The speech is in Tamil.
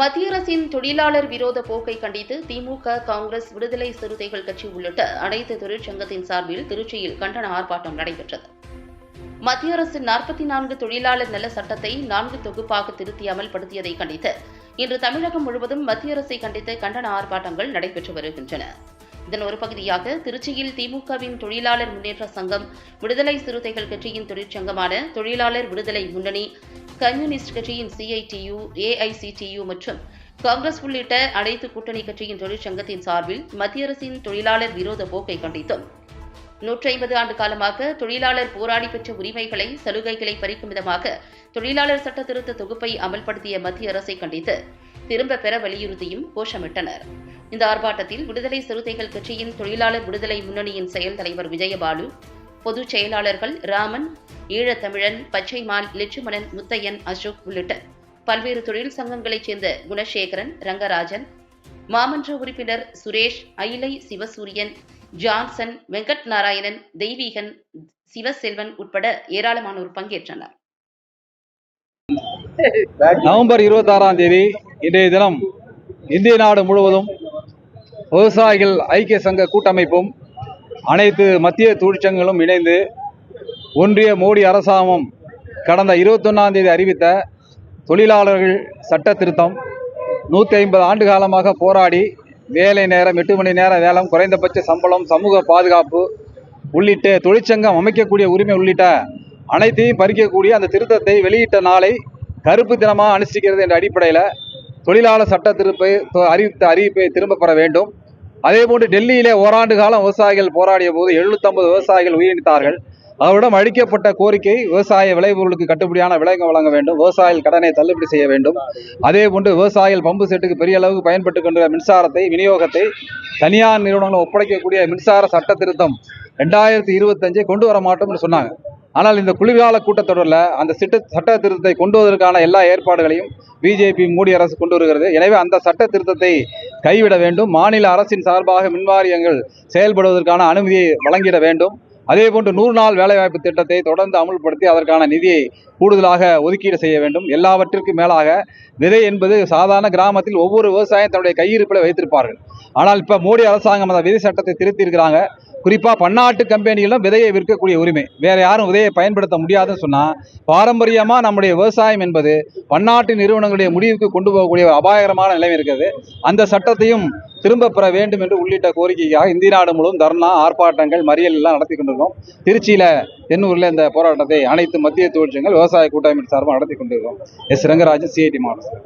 மத்திய அரசின் தொழிலாளர் விரோத போக்கை கண்டித்து திமுக காங்கிரஸ் விடுதலை சிறுத்தைகள் கட்சி உள்ளிட்ட அனைத்து தொழிற்சங்கத்தின் சார்பில் திருச்சியில் கண்டன ஆர்ப்பாட்டம் நடைபெற்றது. மத்திய அரசு நாற்பத்தி நான்கு தொழிலாளர் நல சட்டத்தை நான்கு தொகுப்பாக திருத்தி அமல்படுத்தியதை கண்டித்து இன்று தமிழகம் முழுவதும் மத்திய அரசை கண்டித்து கண்டன ஆர்ப்பாட்டங்கள் நடைபெற்று வருகின்றன. இதன் ஒரு பகுதியாக திருச்சியில் திமுகவின் தொழிலாளர் முன்னேற்ற சங்கம் விடுதலை சிறுத்தைகள் கட்சியின் தொழிற்சங்கமான தொழிலாளர் விடுதலை முன்னணி கம்யூனிஸ்ட் கட்சியின் சிஐடியு ஏஐசிடியு மற்றும் காங்கிரஸ் உள்ளிட்ட அனைத்து கூட்டணி கட்சியின் தொழிற்சங்கத்தின் சார்பில் மத்திய அரசின் தொழிலாளர் விரோத போக்கை கண்டித்தும். நூற்றி ஐம்பது ஆண்டு காலமாக தொழிலாளர் போராடி பெற்ற உரிமைகளை சலுகைகளை பறிக்கும் விதமாக தொழிலாளர் சட்ட திருத்த தொகுப்பை அமல்படுத்திய மத்திய அரசை கண்டித்து திரும்ப பெற வலியுறுத்தியும் கோஷமிட்டனர். இந்த ஆர்ப்பாட்டத்தில் விடுதலை சிறுத்தைகள் கட்சியின் தொழிலாளர் விடுதலை முன்னணியின் செயல் தலைவர் விஜயபாலு பொதுச் செயலாளர்கள் ராமன் ஈழத்தமிழன் பச்சைமான் லட்சுமணன் முத்தையன் அசோக் உள்ளிட்ட பல்வேறு தொழில் சங்கங்களைச் சேர்ந்த குணசேகரன் ரங்கராஜன் மாமன்ற உறுப்பினர் சுரேஷ் அயிலை சிவசூரியன் ஜான்சன் வெங்கட் நாராயணன் தெய்வீகன் சிவசெல்வன் உட்பட ஏராளமானோர் பங்கேற்றனர். நவம்பர் இருபத்தாறாம் தேதி இன்றைய தினம் இந்திய நாடு முழுவதும் விவசாயிகள் ஐக்கிய சங்க கூட்டமைப்பும் அனைத்து மத்திய தொழிற்சங்கங்களும் இணைந்து ஒன்றிய மோடி அரசாங்கம் கடந்த இருபத்தொன்னாம் தேதி அறிவித்த தொழிலாளர்கள் சட்ட திருத்தம் நூற்றி ஐம்பது ஆண்டு காலமாக போராடி வேலை நேரம் எட்டு மணி நேர வேலம் குறைந்தபட்ச சம்பளம் சமூக பாதுகாப்பு உள்ளிட்ட தொழிற்சங்கம் அமைக்கக்கூடிய உரிமை உள்ளிட்ட அனைத்தையும் பறிக்கக்கூடிய அந்த திருத்தத்தை வெளியிட்ட நாளை கருப்பு தினமாக அனுஷ்டிக்கிறது என்ற அடிப்படையில் தொழிலாளர் சட்ட திருப்பை தொ- அறிவித்த அறிவிப்பை திரும்ப பெற வேண்டும். அதேபோன்று டெல்லியிலே ஓராண்டு காலம் விவசாயிகள் போராடிய போது எழுநூத்தம்பது விவசாயிகள் உயிரிழந்தார்கள். அவரிடம் அளிக்கப்பட்ட கோரிக்கை விவசாய விளைபொருளுக்கு கட்டுப்படியான விலை வழங்க வேண்டும் விவசாயிகள் கடனை தள்ளுபடி செய்ய வேண்டும். அதே போன்று விவசாயிகள் பம்பு செட்டுக்கு பெரிய அளவுக்கு பயன்பட்டு கொண்ட மின்சாரத்தை விநியோகத்தை தனியார் நிறுவனங்கள் ஒப்படைக்கக்கூடிய மின்சார சட்ட திருத்தம் ரெண்டாயிரத்தி இருபத்தஞ்சை கொண்டு வர மாட்டோம்னு சொன்னாங்க. ஆனால் இந்த குளிர்கால கூட்டத்தொடரில் அந்த சிட்ட சட்ட திருத்தத்தை கொண்டு வருவதற்கான எல்லா ஏற்பாடுகளையும் பிஜேபி மோடி அரசு கொண்டு வருகிறது. எனவே அந்த சட்ட திருத்தத்தை கைவிட வேண்டும். மாநில அரசின் சார்பாக மின்வாரியங்கள் செயல்படுவதற்கான அனுமதியை வழங்கிட வேண்டும். அதேபோன்று நூறு நாள் வேலைவாய்ப்பு திட்டத்தை தொடர்ந்து அமுல்படுத்தி அதற்கான நிதியை கூடுதலாக ஒதுக்கீடு செய்ய வேண்டும். எல்லாவற்றிற்கும் மேலாக விதை என்பது சாதாரண கிராமத்தில் ஒவ்வொரு விவசாயம் தன்னுடைய கையிருப்பில் வைத்திருப்பார்கள். ஆனால் இப்போ மோடி அரசாங்கம் அந்த விதை சட்டத்தை திருத்தி இருக்கிறாங்க. குறிப்பாக பன்னாட்டு கம்பெனிகளும் விதையை விற்கக்கூடிய உரிமை. வேறு யாரும் விதையை பயன்படுத்த முடியாதுன்னு சொன்னால் பாரம்பரியமாக நம்முடைய விவசாயம் என்பது பன்னாட்டு நிறுவனங்களுடைய முடிவுக்கு கொண்டு போகக்கூடிய அபாயகரமான நிலைமை இருக்கிறது அந்த சட்டத்தையும் திரும்ப பெற வேண்டும் என்று உள்ளிட்ட கோரிக்கைக்காக இந்திய நாடு முழுவதும் தர்ணா ஆர்ப்பாட்டங்கள் மறியல் எல்லாம் நடத்தி கொண்டிருக்கோம். திருச்சியில் தென்னூரில் இந்த போராட்டத்தை அனைத்து மத்திய தொழிற்சங்கள் விவசாய கூட்டமைப்பு சார்பாக நடத்தி கொண்டிருக்கோம். எஸ். ரங்கராஜன் சிஐடி மாவட்டம்.